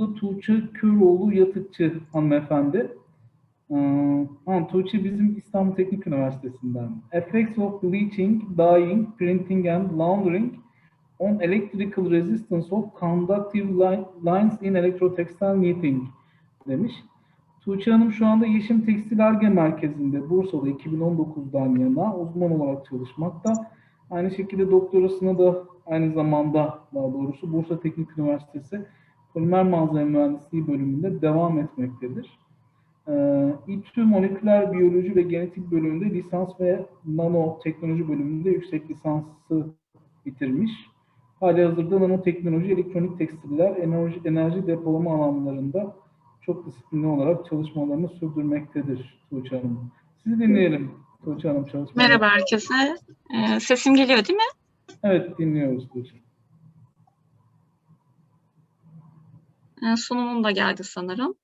Da Tuğçe Köroğlu Yatıkçı hanımefendi. Ee, ha, Tuğçe bizim İstanbul Teknik Üniversitesi'nden. Effects of bleaching, dyeing, printing and laundering on electrical resistance of conductive li- lines in electrotextile knitting demiş. Tuğçe Hanım şu anda Yeşim Tekstil Arge Merkezi'nde Bursa'da 2019'dan yana uzman olarak çalışmakta. Aynı şekilde doktorasına da aynı zamanda daha doğrusu Bursa Teknik Üniversitesi Polimer Malzeme Mühendisliği bölümünde devam etmektedir. Ee, İTÜ Moleküler Biyoloji ve Genetik bölümünde lisans ve nanoteknoloji bölümünde yüksek lisansı bitirmiş. Hali hazırda nanoteknoloji, elektronik tekstiller, enerji, enerji depolama alanlarında çok disiplinli olarak çalışmalarını sürdürmektedir Tuğçe Hanım. Sizi dinleyelim Tuğçe Hanım çalışmalarını. Merhaba herkese. Ee, sesim geliyor değil mi? Evet dinliyoruz Tuğçe. Ee, sunumum da geldi sanırım.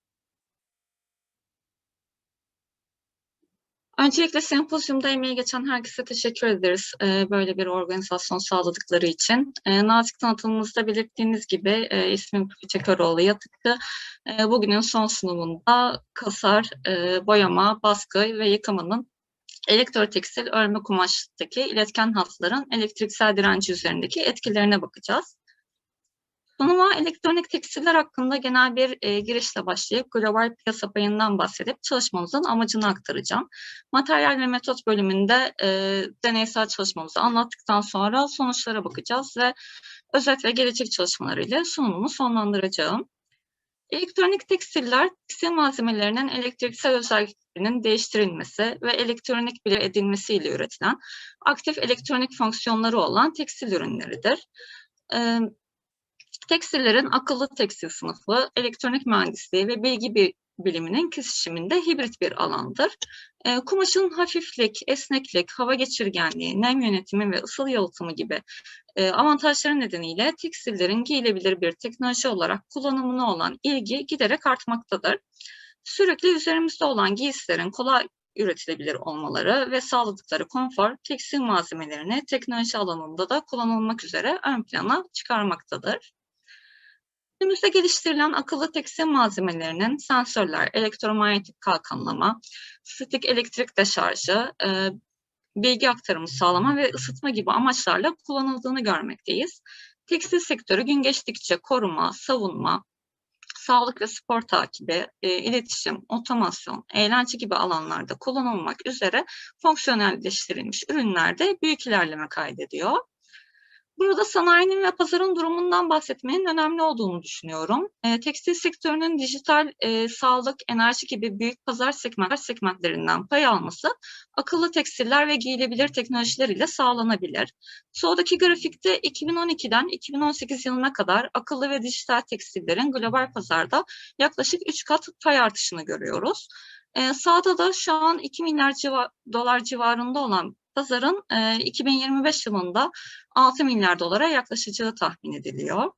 Öncelikle sempozyumda emeği geçen herkese teşekkür ederiz e, böyle bir organizasyon sağladıkları için. E, nazik tanıtımımızda belirttiğiniz gibi e, ismim Tuğçe Köroğlu Yatıklı. Bugünün son sunumunda kasar, boyama, baskı ve yıkamanın elektrotekstil örme kumaştaki iletken hatların elektriksel direnci üzerindeki etkilerine bakacağız. Sunuma elektronik tekstiller hakkında genel bir e, girişle başlayıp global piyasa payından bahsedip çalışmamızın amacını aktaracağım. Materyal ve metot bölümünde e, deneysel çalışmamızı anlattıktan sonra sonuçlara bakacağız ve özet ve gelecek çalışmalarıyla sunumumu sonlandıracağım. Elektronik tekstiller, tekstil malzemelerinin elektriksel özelliklerinin değiştirilmesi ve elektronik bile edilmesiyle üretilen aktif elektronik fonksiyonları olan tekstil ürünleridir. E, Tekstillerin akıllı tekstil sınıfı, elektronik mühendisliği ve bilgi biliminin kesişiminde hibrit bir alandır. E, kumaşın hafiflik, esneklik, hava geçirgenliği, nem yönetimi ve ısı yalıtımı gibi e, avantajları nedeniyle tekstillerin giyilebilir bir teknoloji olarak kullanımına olan ilgi giderek artmaktadır. Sürekli üzerimizde olan giysilerin kolay üretilebilir olmaları ve sağladıkları konfor tekstil malzemelerini teknoloji alanında da kullanılmak üzere ön plana çıkarmaktadır. Günümüzde geliştirilen akıllı tekstil malzemelerinin sensörler, elektromanyetik kalkanlama, statik elektrik deşarjı, e, bilgi aktarımı sağlama ve ısıtma gibi amaçlarla kullanıldığını görmekteyiz. Tekstil sektörü gün geçtikçe koruma, savunma, sağlık ve spor takibi, e, iletişim, otomasyon, eğlence gibi alanlarda kullanılmak üzere fonksiyonelleştirilmiş ürünlerde büyük ilerleme kaydediyor. Burada sanayinin ve pazarın durumundan bahsetmenin önemli olduğunu düşünüyorum. E, tekstil sektörünün dijital, e, sağlık, enerji gibi büyük pazar segmentler segmentlerinden pay alması akıllı tekstiller ve giyilebilir teknolojiler ile sağlanabilir. Soldaki grafikte 2012'den 2018 yılına kadar akıllı ve dijital tekstillerin global pazarda yaklaşık 3 kat pay artışını görüyoruz. E, sağda da şu an 2 milyar civa dolar civarında olan pazarın e, 2025 yılında 6 milyar dolara yaklaşacağı tahmin ediliyor.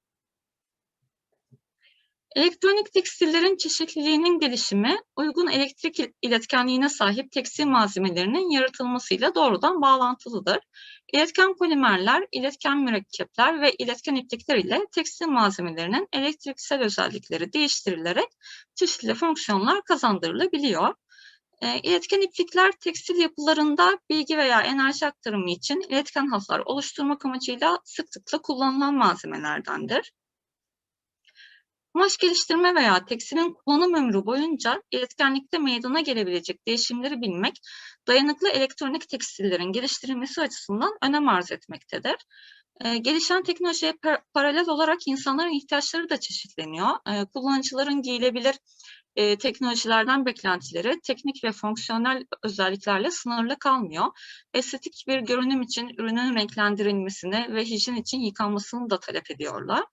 Elektronik tekstillerin çeşitliliğinin gelişimi, uygun elektrik iletkenliğine sahip tekstil malzemelerinin yaratılmasıyla doğrudan bağlantılıdır. İletken polimerler, iletken mürekkepler ve iletken iplikler ile tekstil malzemelerinin elektriksel özellikleri değiştirilerek çeşitli fonksiyonlar kazandırılabiliyor. E, iletken iplikler tekstil yapılarında bilgi veya enerji aktarımı için iletken hatlar oluşturmak amacıyla sıklıkla kullanılan malzemelerdendir. Kumaş geliştirme veya tekstilin kullanım ömrü boyunca iletkenlikte meydana gelebilecek değişimleri bilmek, dayanıklı elektronik tekstillerin geliştirilmesi açısından önem arz etmektedir. Gelişen teknolojiye par paralel olarak insanların ihtiyaçları da çeşitleniyor. Kullanıcıların giyilebilir teknolojilerden beklentileri teknik ve fonksiyonel özelliklerle sınırlı kalmıyor. Estetik bir görünüm için ürünün renklendirilmesini ve hijyen için yıkanmasını da talep ediyorlar.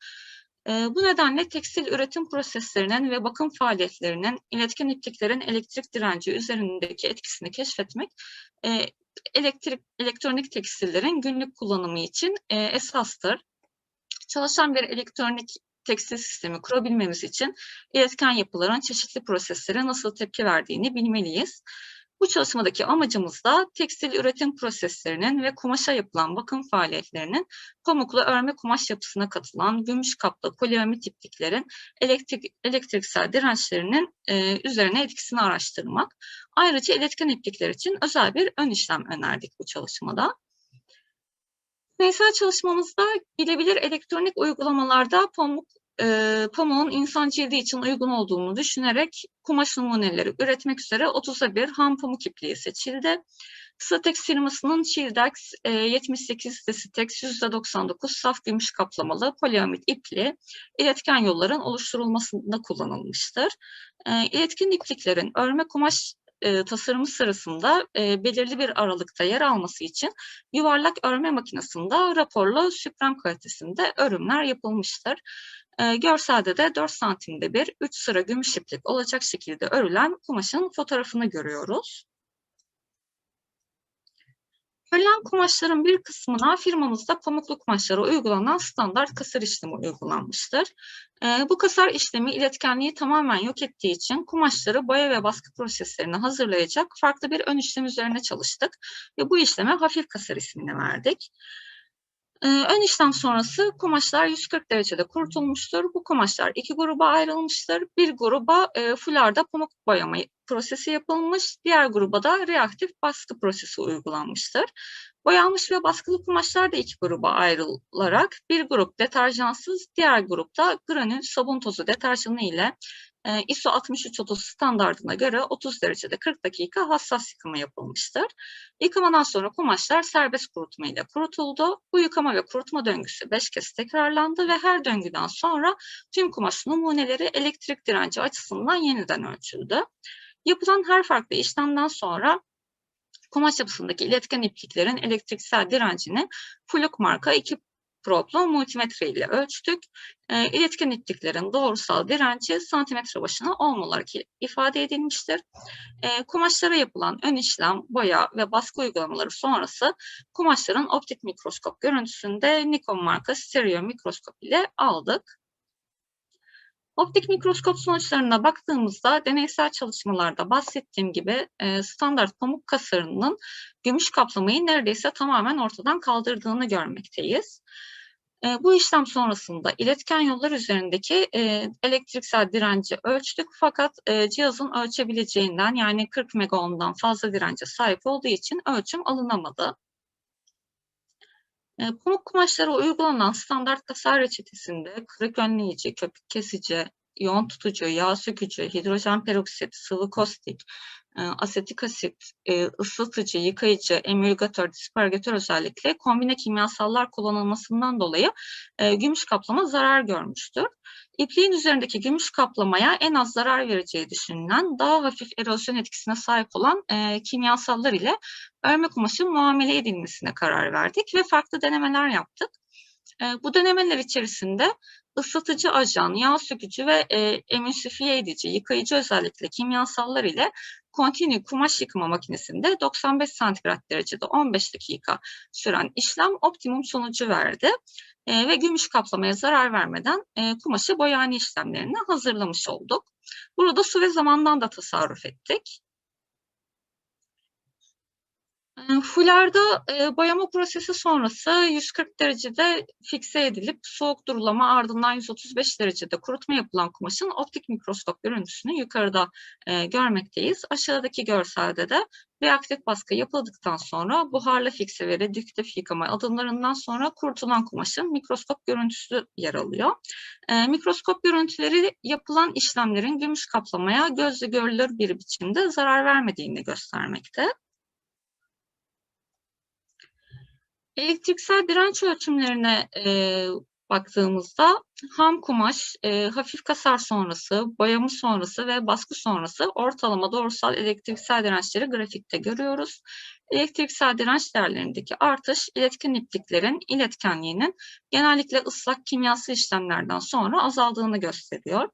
Bu nedenle tekstil üretim proseslerinin ve bakım faaliyetlerinin iletken ipliklerin elektrik direnci üzerindeki etkisini keşfetmek elektrik elektronik tekstillerin günlük kullanımı için e, esastır. Çalışan bir elektronik tekstil sistemi kurabilmemiz için iletken yapıların çeşitli proseslere nasıl tepki verdiğini bilmeliyiz. Bu çalışmadaki amacımız da tekstil üretim proseslerinin ve kumaşa yapılan bakım faaliyetlerinin pamuklu örme kumaş yapısına katılan gümüş kaplı poliamit ipliklerin elektrik, elektriksel dirençlerinin e, üzerine etkisini araştırmak. Ayrıca iletken iplikler için özel bir ön işlem önerdik bu çalışmada. Deneysel çalışmamızda bilebilir elektronik uygulamalarda pamuk e, pamuğun insan cildi için uygun olduğunu düşünerek kumaş numuneleri üretmek üzere 30'a bir ham pamuk ipliği seçildi. Statex firmasının Childex e, 78 Statex %99 saf gümüş kaplamalı poliamid ipliği iletken yolların oluşturulmasında kullanılmıştır. E, iletken ipliklerin örme kumaş e, tasarımı sırasında e, belirli bir aralıkta yer alması için yuvarlak örme makinesinde raporlu süprem kalitesinde örümler yapılmıştır. E, görselde de 4 santimde bir 3 sıra gümüş iplik olacak şekilde örülen kumaşın fotoğrafını görüyoruz. Örülen kumaşların bir kısmına firmamızda pamuklu kumaşlara uygulanan standart kasar işlemi uygulanmıştır. E, bu kasar işlemi iletkenliği tamamen yok ettiği için kumaşları boya ve baskı proseslerini hazırlayacak farklı bir ön işlem üzerine çalıştık ve bu işleme hafif kasar ismini verdik. Ee, ön işlem sonrası kumaşlar 140 derecede kurutulmuştur. Bu kumaşlar iki gruba ayrılmıştır. Bir gruba e, fularda pamuk boyama prosesi yapılmış, diğer gruba da reaktif baskı prosesi uygulanmıştır. Boyanmış ve baskılı kumaşlar da iki gruba ayrılarak bir grup deterjansız, diğer grupta granül sabun tozu deterjanı ile e, ISO 6330 standartına göre 30 derecede 40 dakika hassas yıkama yapılmıştır. Yıkamadan sonra kumaşlar serbest kurutma ile kurutuldu. Bu yıkama ve kurutma döngüsü 5 kez tekrarlandı ve her döngüden sonra tüm kumaş numuneleri elektrik direnci açısından yeniden ölçüldü. Yapılan her farklı işlemden sonra kumaş yapısındaki iletken ipliklerin elektriksel direncini Fluk marka 2 problu multimetre ile ölçtük. E, iletken ipliklerin doğrusal direnci santimetre başına 10 olarak ifade edilmiştir. E, kumaşlara yapılan ön işlem, boya ve baskı uygulamaları sonrası kumaşların optik mikroskop görüntüsünde Nikon marka stereo mikroskop ile aldık. Optik mikroskop sonuçlarına baktığımızda deneysel çalışmalarda bahsettiğim gibi e, standart pamuk kasarının gümüş kaplamayı neredeyse tamamen ortadan kaldırdığını görmekteyiz. Bu işlem sonrasında iletken yollar üzerindeki elektriksel direnci ölçtük fakat cihazın ölçebileceğinden yani 40 megaohm'dan fazla dirence sahip olduğu için ölçüm alınamadı. Pamuk kumaşlara uygulanan standart kasar reçetesinde kırık önleyici, köpük kesici, yoğun tutucu, yağ sökücü, hidrojen peroksit, sıvı kostik, asetik asit, e, ıslatıcı, yıkayıcı, emülgatör, dispergatör özellikle kombine kimyasallar kullanılmasından dolayı e, gümüş kaplama zarar görmüştür. İpliğin üzerindeki gümüş kaplamaya en az zarar vereceği düşünülen daha hafif erozyon etkisine sahip olan e, kimyasallar ile örme kumaşın muamele edilmesine karar verdik ve farklı denemeler yaptık. E, bu denemeler içerisinde ıslatıcı ajan, yağ sökücü ve e, emülsifiye edici, yıkayıcı özellikle kimyasallar ile kontinu kumaş yıkama makinesinde 95 santigrat derecede 15 dakika süren işlem optimum sonucu verdi. E, ve gümüş kaplamaya zarar vermeden e, kumaşı boyani işlemlerini hazırlamış olduk. Burada su ve zamandan da tasarruf ettik. Fularda boyama prosesi sonrası 140 derecede fikse edilip soğuk durulama ardından 135 derecede kurutma yapılan kumaşın optik mikroskop görüntüsünü yukarıda e, görmekteyiz. Aşağıdaki görselde de reaktif baskı yapıldıktan sonra buharlı fikse ve redüktif yıkama adımlarından sonra kurutulan kumaşın mikroskop görüntüsü yer alıyor. Mikroskop görüntüleri yapılan işlemlerin gümüş kaplamaya gözle görülür bir biçimde zarar vermediğini göstermekte. Elektriksel direnç ölçümlerine e, baktığımızda ham kumaş, e, hafif kasar sonrası, boyama sonrası ve baskı sonrası ortalama doğrusal elektriksel dirençleri grafikte görüyoruz. Elektriksel direnç değerlerindeki artış iletken ipliklerin iletkenliğinin genellikle ıslak kimyasal işlemlerden sonra azaldığını gösteriyor.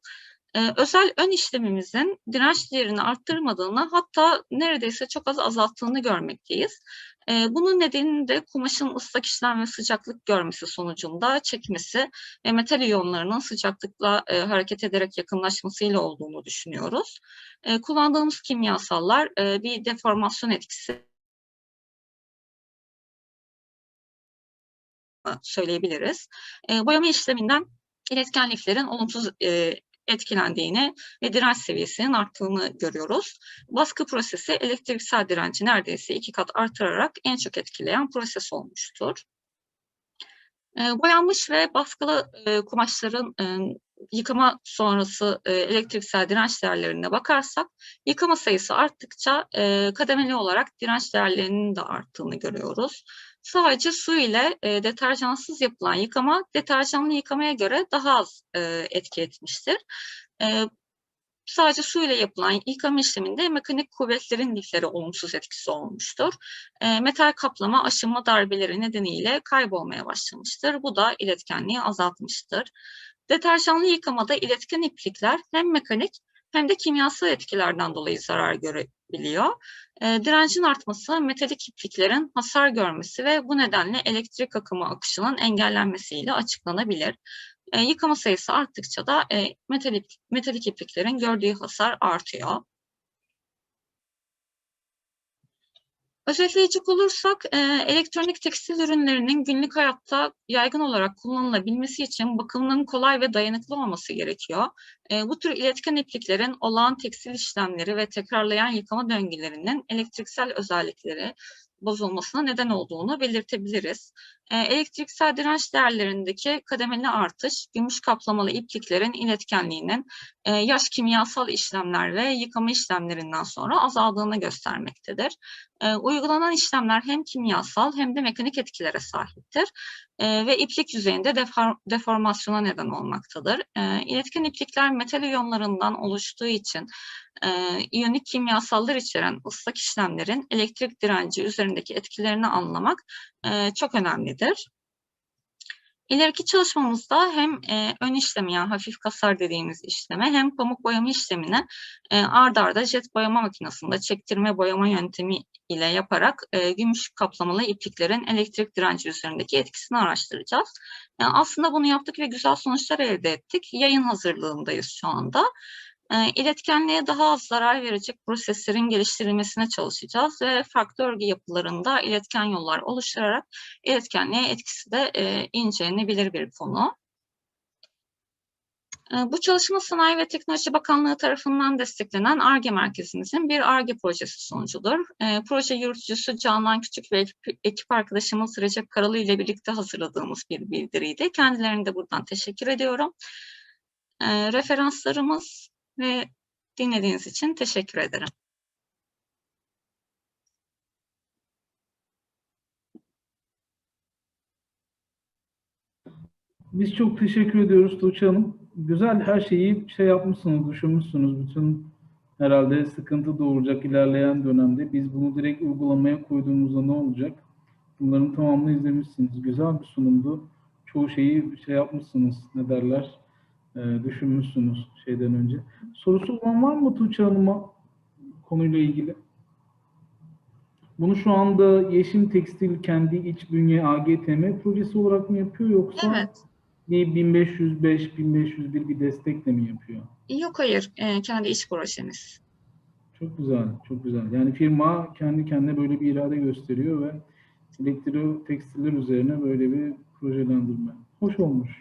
Ee, özel ön işlemimizin direnç değerini arttırmadığını hatta neredeyse çok az azalttığını görmekteyiz. E, bunun nedeni de kumaşın ıslak işlem ve sıcaklık görmesi sonucunda çekmesi ve metal iyonlarının sıcaklıkla e, hareket ederek yakınlaşmasıyla olduğunu düşünüyoruz. E, kullandığımız kimyasallar e, bir deformasyon etkisi söyleyebiliriz. E, boyama işleminden iletken liflerin olumsuz e, etkilendiğini ve direnç seviyesinin arttığını görüyoruz. Baskı prosesi elektriksel direnci neredeyse iki kat artırarak en çok etkileyen proses olmuştur. E, boyanmış ve baskılı e, kumaşların e, yıkama sonrası e, elektriksel direnç değerlerine bakarsak, yıkama sayısı arttıkça kademeli olarak direnç değerlerinin de arttığını görüyoruz. Sadece su ile e, deterjansız yapılan yıkama, deterjanlı yıkamaya göre daha az e, etki etmiştir. E, sadece su ile yapılan yıkama işleminde mekanik kuvvetlerin liflere olumsuz etkisi olmuştur. E, metal kaplama aşınma darbeleri nedeniyle kaybolmaya başlamıştır. Bu da iletkenliği azaltmıştır. Deterjanlı yıkamada iletken iplikler hem mekanik hem de kimyasal etkilerden dolayı zarar görebiliyor. E, direncin artması metalik ipliklerin hasar görmesi ve bu nedenle elektrik akımı akışının engellenmesiyle açıklanabilir. E, yıkama sayısı arttıkça da e, metalik, metalik ipliklerin gördüğü hasar artıyor. Özetleyecek olursak, e, elektronik tekstil ürünlerinin günlük hayatta yaygın olarak kullanılabilmesi için bakımının kolay ve dayanıklı olması gerekiyor. E, bu tür iletken ipliklerin olağan tekstil işlemleri ve tekrarlayan yıkama döngülerinin elektriksel özellikleri bozulmasına neden olduğunu belirtebiliriz. E, elektriksel direnç değerlerindeki kademeli artış, gümüş kaplamalı ipliklerin iletkenliğinin yaş kimyasal işlemler ve yıkama işlemlerinden sonra azaldığını göstermektedir. E, uygulanan işlemler hem kimyasal hem de mekanik etkilere sahiptir e, ve iplik yüzeyinde defor, deformasyona neden olmaktadır. E, iplikler metal iyonlarından oluştuğu için e, iyonik kimyasallar içeren ıslak işlemlerin elektrik direnci üzerindeki etkilerini anlamak e, çok önemlidir. İleriki çalışmamızda hem e, ön işlemi yani hafif kasar dediğimiz işleme hem pamuk boyama işlemini e, ard arda jet boyama makinesinde çektirme boyama yöntemi ile yaparak e, gümüş kaplamalı ipliklerin elektrik direnci üzerindeki etkisini araştıracağız. Yani aslında bunu yaptık ve güzel sonuçlar elde ettik. Yayın hazırlığındayız şu anda. E, iletkenliğe daha az zarar verecek proseslerin geliştirilmesine çalışacağız ve farklı örgü yapılarında iletken yollar oluşturarak iletkenliğe etkisi de e, incelenebilir bir konu. E, bu çalışma Sanayi ve Teknoloji Bakanlığı tarafından desteklenen ARGE merkezimizin bir ARGE projesi sonucudur. E, proje yürütücüsü Canan Küçük ve ekip, arkadaşımız Recep Karalı ile birlikte hazırladığımız bir bildiriydi. Kendilerine de buradan teşekkür ediyorum. Referanslarımız ve dinlediğiniz için teşekkür ederim. Biz çok teşekkür ediyoruz Tuğçe Hanım. Güzel her şeyi şey yapmışsınız, düşünmüşsünüz. Bütün herhalde sıkıntı doğuracak ilerleyen dönemde. Biz bunu direkt uygulamaya koyduğumuzda ne olacak? Bunların tamamını izlemişsiniz. Güzel bir sunumdu. Çoğu şeyi şey yapmışsınız, ne derler, e, düşünmüşsünüz şeyden önce. Sorusu olan var mı Tuğçe Hanım'a konuyla ilgili? Bunu şu anda Yeşim Tekstil kendi iç bünye AGTM projesi olarak mı yapıyor yoksa Evet. bir 1505, 1501 bir destekle mi yapıyor? Yok hayır, e, kendi iş projemiz. Çok güzel, çok güzel. Yani firma kendi kendine böyle bir irade gösteriyor ve elektro tekstiller üzerine böyle bir projelendirme. Hoş olmuş.